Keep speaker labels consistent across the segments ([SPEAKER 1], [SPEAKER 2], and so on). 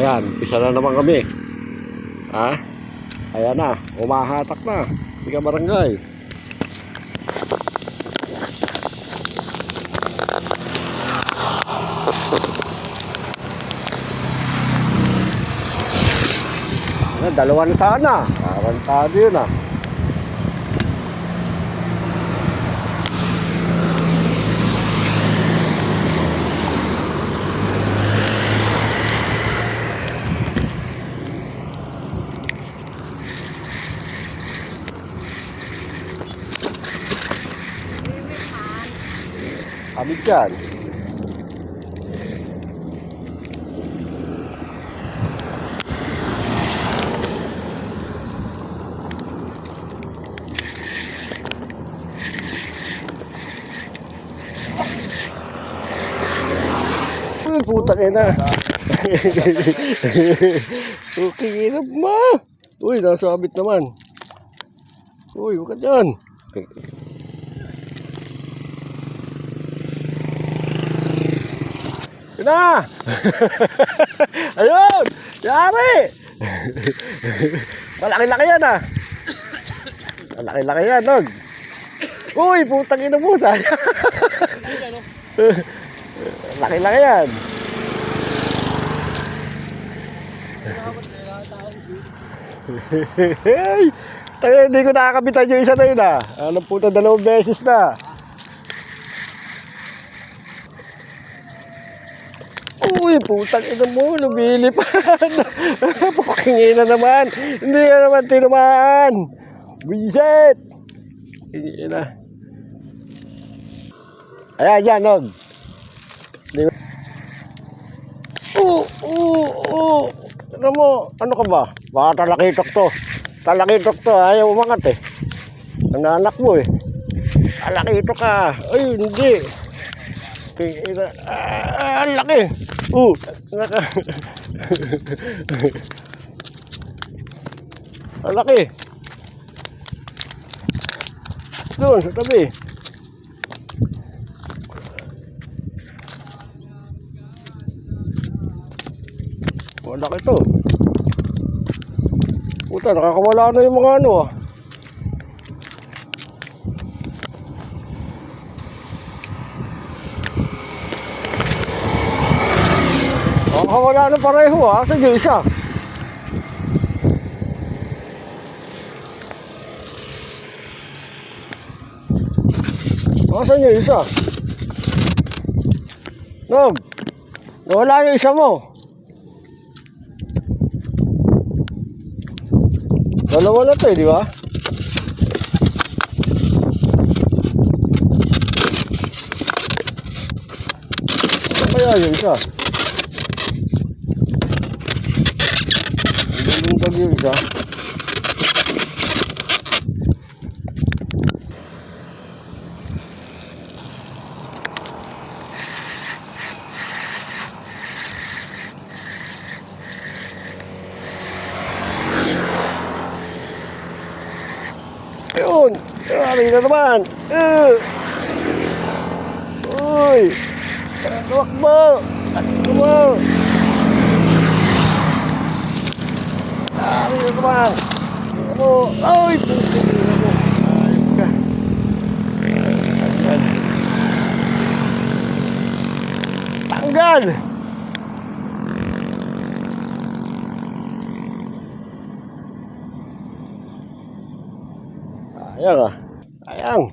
[SPEAKER 1] Ayan, pisa na naman kami. Ha? Ayan na, umahatak na. Ka barangay. Ayan, dalawa na sana. Karantado yun ah. Kami dyan. Ay, puta ka na. okay, inap mo. Uy, nasabit naman. Uy, huwag ka dyan. Na! Ayun! Yari! Malaki-laki yan ah! Malaki-laki yan, Nog! Uy, putang ina mo! Laki-laki yan! Tayo, hindi ko nakakabitan yung isa na yun ah. Alam puta, dalawang beses na. Uy, putang ina mo, lumilipad. Puking na naman. Hindi na naman tinamaan. Bisit. Ina. Ayan, yan, Nog. Oo, oo, oo. Ano mo, ano ka ba? Baka talakitok to. Talakitok to, ayaw umangat eh. Ang anak mo eh. Talakitok ka. Ay, hindi. Kaya, ah, ang laki. Uh, naka. ang laki. Doon, sa tabi. Malaki to. Puta, nakakawala na yung mga ano ah. Nakakawala na pareho ah. Sige, isa. Nasaan yung isa? Nog, wala yung isa mo. Dalawa na to eh, di ba? Ano kaya yung isa? Lumutag yung isa. Ayun! Ari na naman! Uh. Uy! Tuwak mo! Tuwak mo! Ari na naman! Ano? Ay! Ka! Tanggal! Tanggal! Sayang ah. Sayang.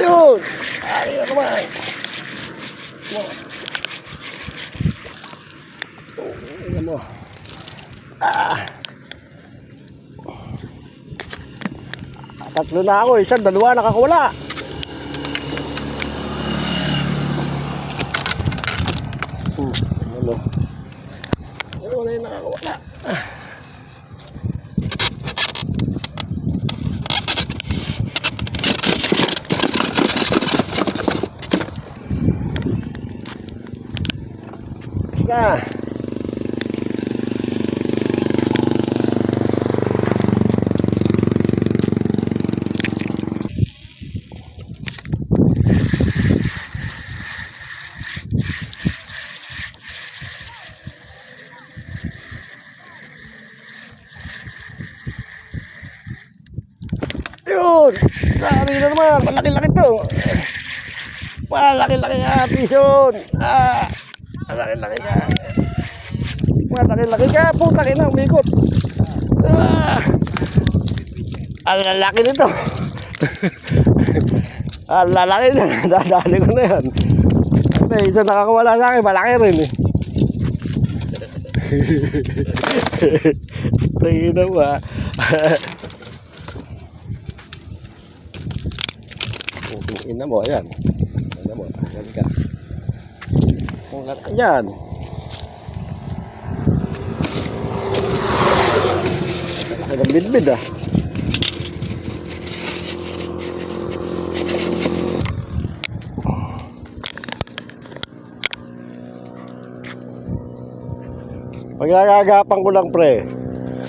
[SPEAKER 1] Yun! Ano naman? Mo. Oh, ano mo? Ah! Tatlo na ako, isa, dalawa nakakawala. Hmm? Ano na yung nakakawala? Ah. Na. Yun! Dami na naman! Malaki-laki to! Malaki-laki nga, pison! Ah! Nga! Malaki-laki ka! Puta ka na, umikot! Ah! Ang lalaki nito! Ang lalaki na! Dadali ko na yan! Ate, isa nakakawala sa akin, malaki rin eh! Tingin na ba? Ang ina mo, ayan. Ina mo, ayan ka. Ayan. Laki ng bidbid ah. Pag nagagapan ko lang pre,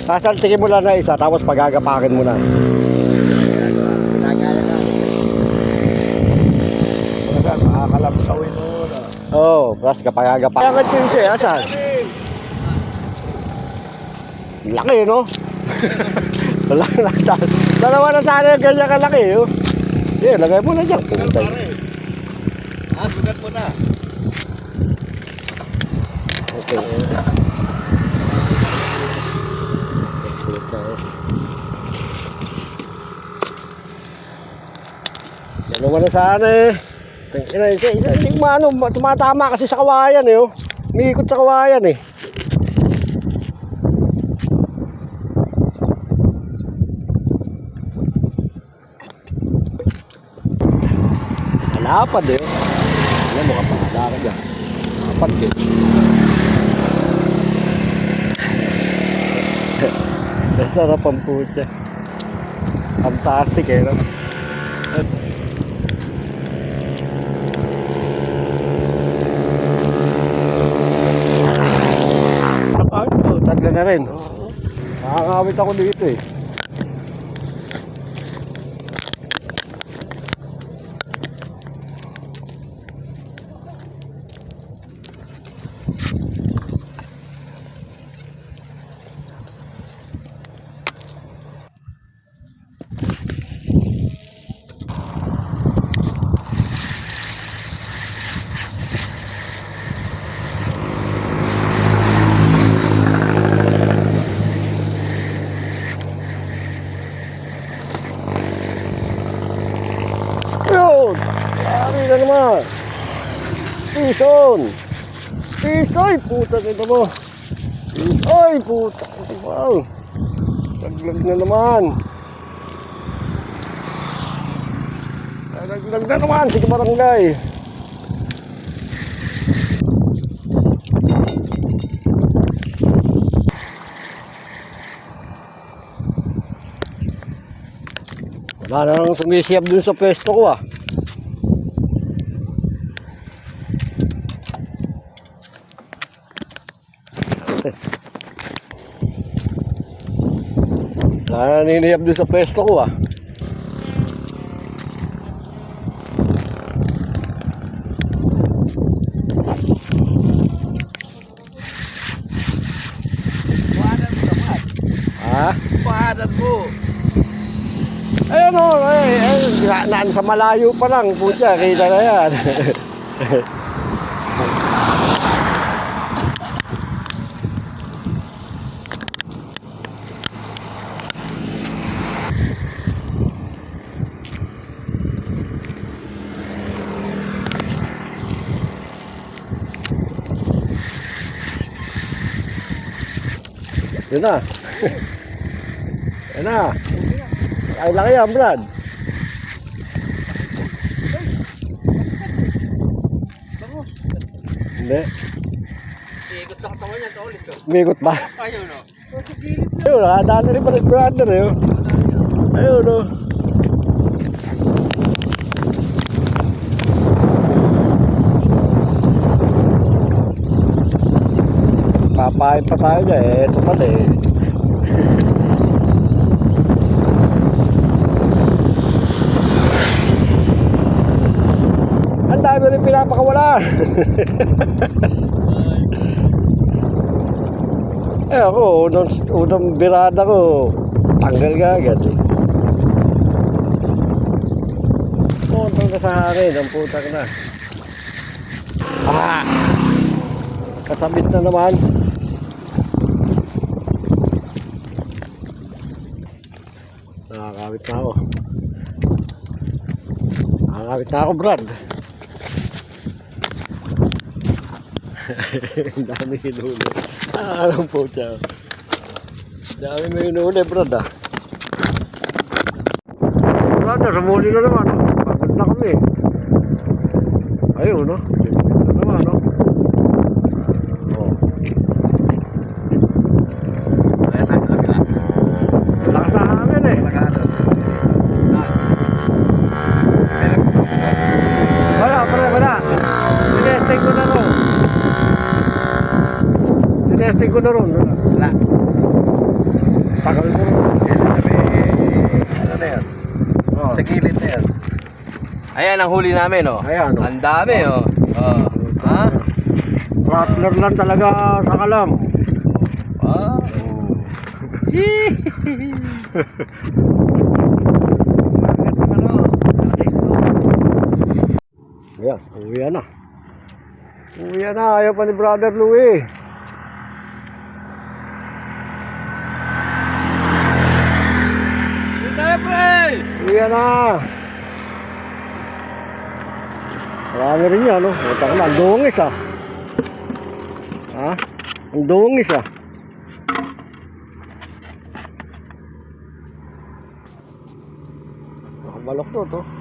[SPEAKER 1] sasaltikin mo lang na isa tapos pagagapakin mo na.
[SPEAKER 2] Ginagaya na. Minsan, makakalapsawin mo na.
[SPEAKER 1] Oh, kapagagapakin. Kaya ka siya, eh, asan? Laki, no? Wala na. ta- Dalawa na sana yung ganyan kalaki, oh. Yeah, lagay mo na dyan.
[SPEAKER 2] Pare. Ha, sugat mo na.
[SPEAKER 1] Okay. Dalawa na sana eh. Ina, isa, hindi maano, tumatama kasi sa kawayan eh. Oh. Umiikot sa kawayan eh. Malapad eh. Alam mo, kapahala ka dyan. Malapad eh. Masarap ang putya. Fantastic eh, no? Ay, tatlo na rin. Nakakawit ako dito eh. Yun! Dami na naman! Pison! Pisoy! Puta kita mo! Pisoy! Puta kita mo! Laglag na naman! Laglag na naman! Sige barangay! Wala nang sumisiyab dun sa pwesto ko ah. Nang naniniyab dun sa pwesto ko ah.
[SPEAKER 2] Pahanan mo.
[SPEAKER 1] Ayun o, ay, ay, na, naan sa malayo pa lang, putya, kita na yan. Yun na. Yan na. Ay, laki yan, Brad. Hindi.
[SPEAKER 2] Ikot sa katawan niya, kaulit ko.
[SPEAKER 1] Umigot ba?
[SPEAKER 2] Ayaw no.
[SPEAKER 1] Ayun, nakadaan na rin pa rin brother eh. oh. Ayun, oh. Papain pa tayo dyan. Eh, ito pala eh. Ang dami rin pinapakawala. eh ako, unang, unang birada ko, tanggal ka agad eh. Puntang na sa hangin, ang putang na. Ah! Kasabit na naman. Nakakawit na ako. Nakakawit na ako, Brad. Dami hinuli. Ah, alam po siya. Dami may hinuli, Brad, ah. Brad, ah, sumuli na naman. oh. Pagod na kami. Ayun, no? Ito na naman, no? Oh.
[SPEAKER 2] Ayan na, sabi ka.
[SPEAKER 1] Lakas na hangin, eh.
[SPEAKER 2] Nakahanap.
[SPEAKER 1] Wala, pre, wala. Tinesting ko na ron. Tinesting ko na ron. Wala.
[SPEAKER 2] Wala.
[SPEAKER 1] Tagal ko ron.
[SPEAKER 2] Yan sabi, ano na yan?
[SPEAKER 1] Oh.
[SPEAKER 2] Sa gilid na yan. Ayan ang huli namin, oh.
[SPEAKER 1] Ayan, oh.
[SPEAKER 2] Ang dami, oh. Oh. Ha?
[SPEAKER 1] Rattler lang talaga sa kalam.
[SPEAKER 2] Wow.
[SPEAKER 1] Ayan, uwi na. Uwi na, ayaw pa ni Brother Louie.
[SPEAKER 2] Tayo, pre!
[SPEAKER 1] Uwi na. Marami rin yan, no? Ito na, ang dungis, ah. Ha? Ang dungis, ah. Nakabalok to, to.